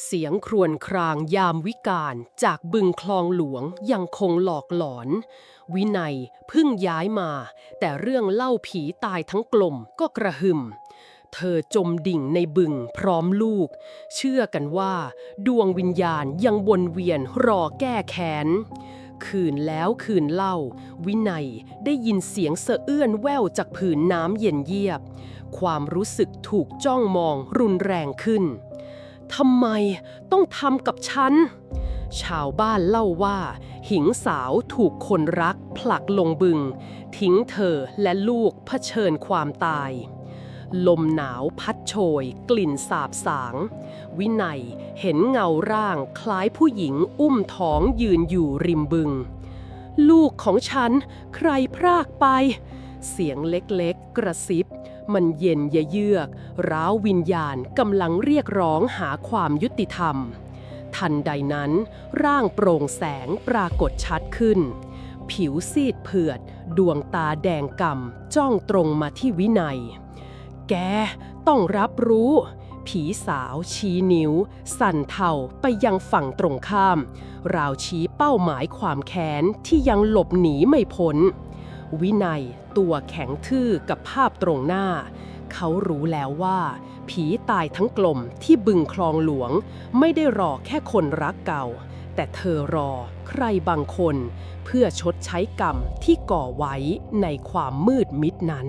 เสียงครวญครางยามวิกาลจากบึงคลองหลวงยังคงหลอกหลอน วินัยเพิ่งย้ายมา แต่เรื่องเล่าผีตายทั้งกลมก็กระหึ่ม เธอจมดิ่งในบึงพร้อมลูก เชื่อกันว่า ดวงวิญญาณยังวนเวียนรอแก้แค้นคืนแล้วคืนเล่า วินัยได้ยินเสียงเสะเอื้อนแว่วจากผืนน้ำเย็นเยียบ ความรู้สึกถูกจ้องมองรุนแรงขึ้น ทำไมต้องทำกับฉัน ชาวบ้านเล่าว่า หิงสาวถูกคนรักผลักลงบึง ทิ้งเธอและลูกเผชิญความตาย ลมหนาวพัดโชย กลิ่นสาบสาง วินัยเห็นเงาร่างคล้ายผู้หญิงอุ้มท้องยืนอยู่ริมบึง ลูกของฉันใครพรากไป เสียงเล็กๆกระซิบ มันเย็นยเยือก ร้าววิญญาณกำลังเรียกร้องหาความยุติธรรม ทันใดนั้น ร่างโปร่งแสงปรากฏชัดขึ้น ผิวซีดเผือด ดวงตาแดงก่ำจ้องตรงมาที่วินัย แกต้องรับรู้ ผีสาวชี้นิ้ว สั่นเทาไปยังฝั่งตรงข้าม ราวชี้เป้าหมายความแค้นที่ยังหลบหนีไม่พ้น วินัย ตัวแข็งทื่อกับภาพตรงหน้า เขารู้แล้วว่า ผีตายทั้งกลมที่บึงคลองหลวง ไม่ได้รอแค่คนรักเก่า แต่เธอรอใครบางคน เพื่อชดใช้กรรมที่ก่อไว้ในความมืดมิดนั้น